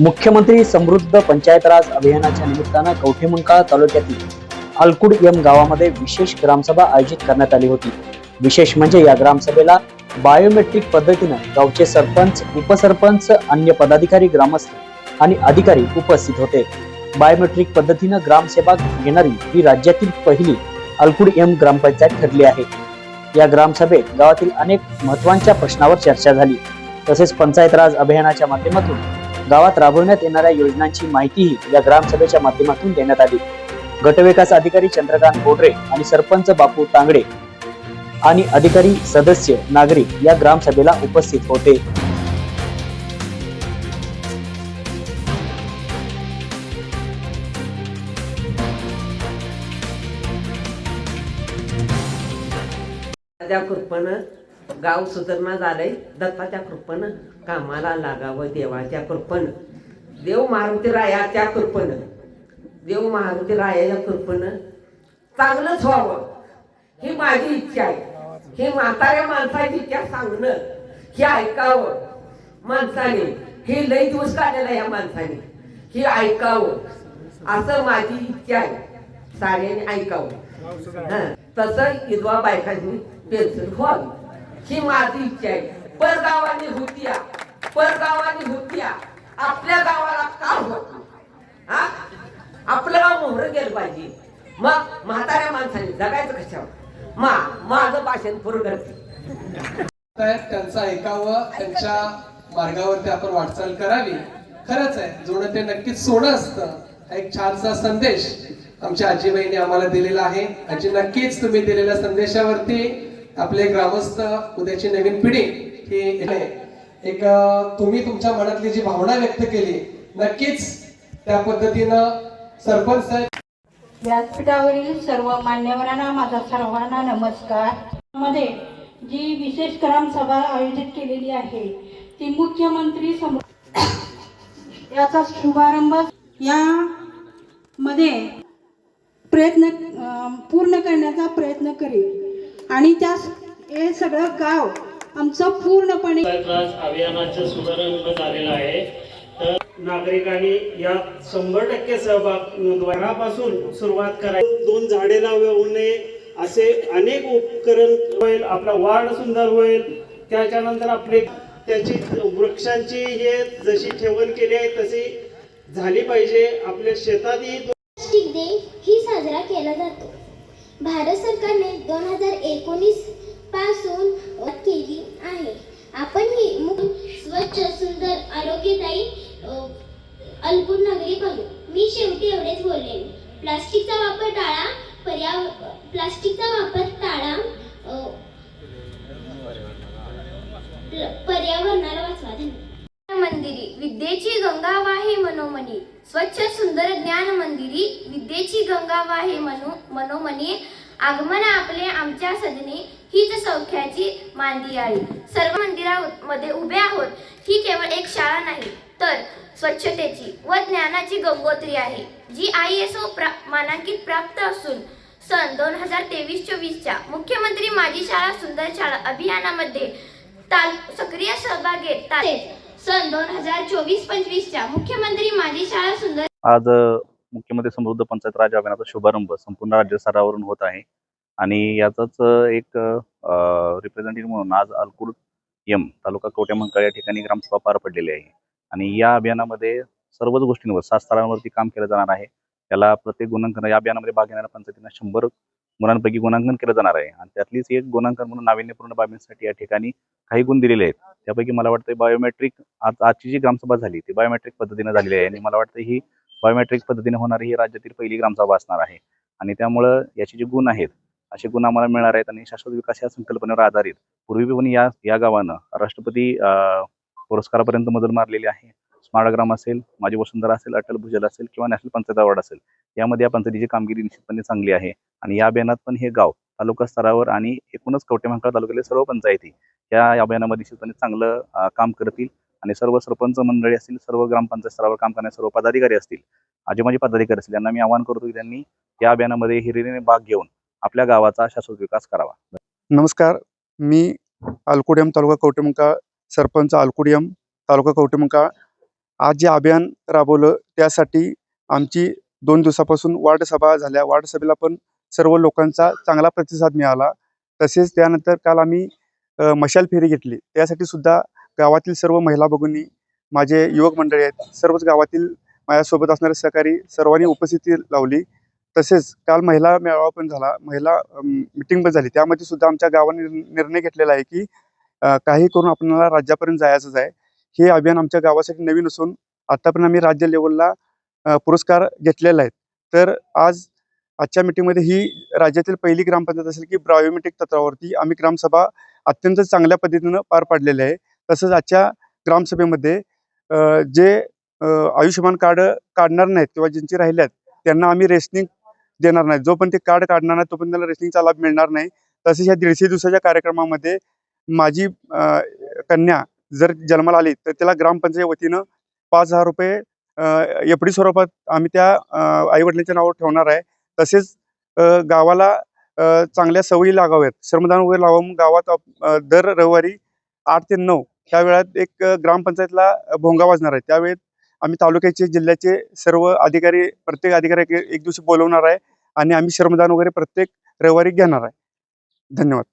मुख्यमंत्री समृद्ध पंचायत राज अभियानाच्या निमित्तानं कवठेमंकाळ तालुक्यातील अलकुड यम गावामध्ये विशेष ग्रामसभा आयोजित करण्यात आली होती. विशेष म्हणजे या ग्रामसभेला बायोमेट्रिक पद्धतीनं गावचे सरपंच उपसरपंच अन्य पदाधिकारी ग्रामस्थ आणि अधिकारी उपस्थित होते. बायोमेट्रिक पद्धतीनं ग्रामसेवा घेणारी ही राज्यातील पहिली अलकुड एम ग्रामपंचायत ठरली आहे. या ग्रामसभेत गावातील अनेक महत्त्वाच्या प्रश्नावर चर्चा झाली. तसेच पंचायत राज अभियानाच्या माध्यमातून गावात राबवण्यात येणाऱ्या योजनांची माहितीही या ग्रामसभेच्या माध्यमातून देण्यात आली. गटविकास अधिकारी चंद्रकांत बोडरे आणि सरपंच बापू तांगडे आणि अधिकारी सदस्य नागरिक या ग्रामसभेला उपस्थित होते. त्या गाव सुधारणा झालंय. दत्ताच्या कृपनं कामाला लागावं देवाच्या कृपनं. देव मारुती रायाच्या कृपनं. देव मारुती रायाच्या कृपनं चांगलंच व्हावं. ही माझी इच्छा आहे. ही म्हाताऱ्या माणसाची इच्छा सांगणं हे ऐकावं. माणसाने हे लई दिवस काढलेला या माणसाने. हे ऐकावं. असं माझी इच्छा आहे. साऱ्याने ऐकावं. हं. तसं इदवा बायकांनी पेन्सिल व्हावी. ही माझी इच्छा आहे. परगावानी होत्या परगावानी होत्या. आपल्या गावाला का होत हा? आपलं गाव मोहर गेलं पाहिजे. मग म्हाताऱ्या माणसाने जगायचं कशावर? मा माझं भाषण पूर्ण करते. त्यांचं ऐकावं त्यांच्या मार्गावरती आपण वाटचाल करावी. खरंच आहे जोडं ते नक्कीच सोनं असतं. हा एक छानसा संदेश आमच्या आजीबाईने आम्हाला दिलेला आहे. आजी नक्कीच तुम्ही दिलेल्या संदेशावरती आपले ग्रामस्थ उद्याची नवीन पिढी ही एक तुम्ही तुमच्या मनातली जी भावना व्यक्त केली नक्कीच त्या पद्धतीनं सरपंच साहेब व्यासपीठावरील सर्व मान्यवरांना माझा सर्वांना नमस्कार. मध्ये जी विशेष ग्रामसभा आयोजित केलेली आहे ती मुख्यमंत्री सम याचा शुभारंभ या मध्ये प्रयत्न पूर्ण करण्याचा प्रयत्न करेल आणि त्या हे सगळं गाव आमचं पूर्णपणे झालेला आहे. तर नागरिकांनी यात शंभर टक्के सहभाग नोंदवण्यापासून सुरुवात करायची दोन झाडे लावणे असे अनेक उपकरण होईल आपला वाढ सुंदर होईल. त्याच्यानंतर आपले त्याची वृक्षांची हे जशी ठेवण केली आहे तशी झाली पाहिजे. आपल्या शेतातही प्लास्टिक डे ही साजरा केला जातो. भारत सरकारने दोन हजार एकोणीसपासून केली आहे. आपण ही स्वच्छ सुंदर आरोग्यदायी अ, नगरी बनू मी शेवटी एवढेच बोलले. प्लास्टिकचा वापर टाळा पर्याव प्लास्टिकचा वापर टाळा प्ल- पर्यावरणाला वाचवा. धन्यवाद. विद्येची गंगा वाहे मनोमनी स्वच्छ सुंदर ज्ञान मंदिरी विद्येची गंगा वाहे मनो मनोमनी आगमन आपले आमच्या सदनी हीच सौख्याची आहे. सर्व मंदिरामध्ये उभे आहोत ही केवळ एक शाळा नाही तर स्वच्छतेची व ज्ञानाची गंगोत्री आहे जी आय एस ओ प्रा मानांकित प्राप्त असून सन दोन हजार तेवीस चोवीसच्या मुख्यमंत्री माझी शाळा सुंदर शाळा अभियानामध्ये ताल सक्रिय सहभाग घेत आहेत. सन दोन हजार चोवीस पंचवीसच्या मुख्यमंत्री माझी शाळा सुंदर आज मुख्यमंत्री समृद्ध पंचायत राज अभियानाचा शुभारंभ संपूर्ण राज्य स्तरावरून होत आहे. आणि याचाच एक रिप्रेझेंटेटिव्ह म्हणून आज अलकुड यम तालुका कवटेमंकाळ या ठिकाणी ग्रामसभा पार पडलेली आहे. आणि या अभियानामध्ये सर्वच गोष्टींवर सात स्तरांवरती काम केलं जाणार आहे. त्याला प्रत्येक गुणांकन या अभियानामध्ये भाग घेणाऱ्या पंचायतींना शंभर गुणांपैकी गुणांकन केलं जाणार आहे. आणि त्यातलीच एक गुणांकन म्हणून नाविन्यपूर्ण बाबींसाठी या ठिकाणी काही गुण दिलेले आहेत. त्यापैकी मला वाटतं बायोमेट्रिक आज आजची जी ग्रामसभा झाली ती बायोमेट्रिक पद्धतीने झालेली आहे. आणि मला वाटतं ही बायोमेट्रिक पद्धतीने होणारी ही राज्यातील पहिली ग्रामसभा असणार आहे. आणि त्यामुळं याचे जे गुण आहेत असे गुण आम्हाला मिळणार आहेत. आणि शाश्वत विकास या संकल्पनेवर आधारित पूर्वी पण या या गावानं राष्ट्रपती पुरस्कारापर्यंत मजल मारलेली आहे. स्मार्ट ग्राम असेल माझी वसुंधरा असेल अटल भुजल असेल किंवा नॅशनल पंचायत अवॉर्ड असेल यामध्ये या पंचायतीची कामगिरी निश्चितपणे चांगली आहे. आणि या अभियानात पण हे गाव तालुका स्तरावर आणि एकूणच कवटेमंकाळ तालुक्यातील सर्व पंचायती या अभियानामध्ये निश्चितपणे चांगलं काम करतील आणि सर्व सरपंच मंडळी असतील सर्व ग्रामपंचायत स्तरावर काम करणारे सर्व पदाधिकारी असतील आजी माजी पदाधिकारी असतील यांना मी आवाहन करतो की त्यांनी या अभियानामध्ये हिरिरीने भाग घेऊन आपल्या गावाचा शाश्वत विकास करावा. नमस्कार. मी अलकुडियम तालुका कवटेमंका सरपंच अलकुडियम तालुका कवटेमंका आज जे अभियान राबवलं त्यासाठी आमची दोन दिवसापासून वार्ड सभा झाल्या. वार्ड सभेला पण सर्व लोकांचा चांगला प्रतिसाद मिळाला. तसेच त्यानंतर काल आम्ही मशाल फेरी घेतली. त्यासाठी सुद्धा गावातील सर्व महिला बघूनी माझे युवक मंडळी आहेत सर्वच गावातील माझ्यासोबत असणारे सहकारी सर्वांनी उपस्थिती लावली. तसेच काल महिला मेळावा पण झाला. महिला मिटिंग पण झाली. त्यामध्ये सुद्धा आमच्या गावाने निर्णय घेतलेला आहे की काही करून आपल्याला राज्यापर्यंत जायचंच आहे. हे अभियान आमच्या गावासाठी नवीन असून आतापर्यंत आम्ही राज्य लेवलला पुरस्कार घेतलेला आहे. तर आज आजच्या मीटिंगमध्ये ही राज्यातील पहिली ग्रामपंचायत असेल की बायोमेट्रिक तत्वावरती आम्ही ग्रामसभा अत्यंत चांगल्या पद्धतीनं पार पाडलेली आहे. तसंच आजच्या ग्रामसभेमध्ये जे आयुष्यमान कार्ड काढणार नाहीत किंवा ज्यांचे राहिले आहेत त्यांना आम्ही रेशनिंग देणार नाही जोपर्यंत ते कार्ड काढणार नाही तोपर्यंत त्याला रेशनिंगचा लाभ मिळणार नाही. तसेच या दीडशे दिवसाच्या कार्यक्रमामध्ये माझी कन्या जर जन्माला आली तर त्याला ग्रामपंचायत वतीनं पाच हजार रुपये एफडी स्वरूपात आम्ही त्या आईवडिलांच्या नावावर ठेवणार आहे. तसेच गावाला चांगल्या सवयी लागाव्यात. श्रमदान वगैरे लावून गावात दर रविवारी आठ ते नऊ त्या वेळात एक ग्रामपंचायतला भोंगा वाजणार आहे. त्यावेळेत आम्ही तालुक्याचे जिल्ह्याचे सर्व अधिकारी प्रत्येक अधिकारी एक एक दिवशी बोलवणार आहे आणि आम्ही श्रमदान वगैरे प्रत्येक रविवारी घेणार आहे. धन्यवाद.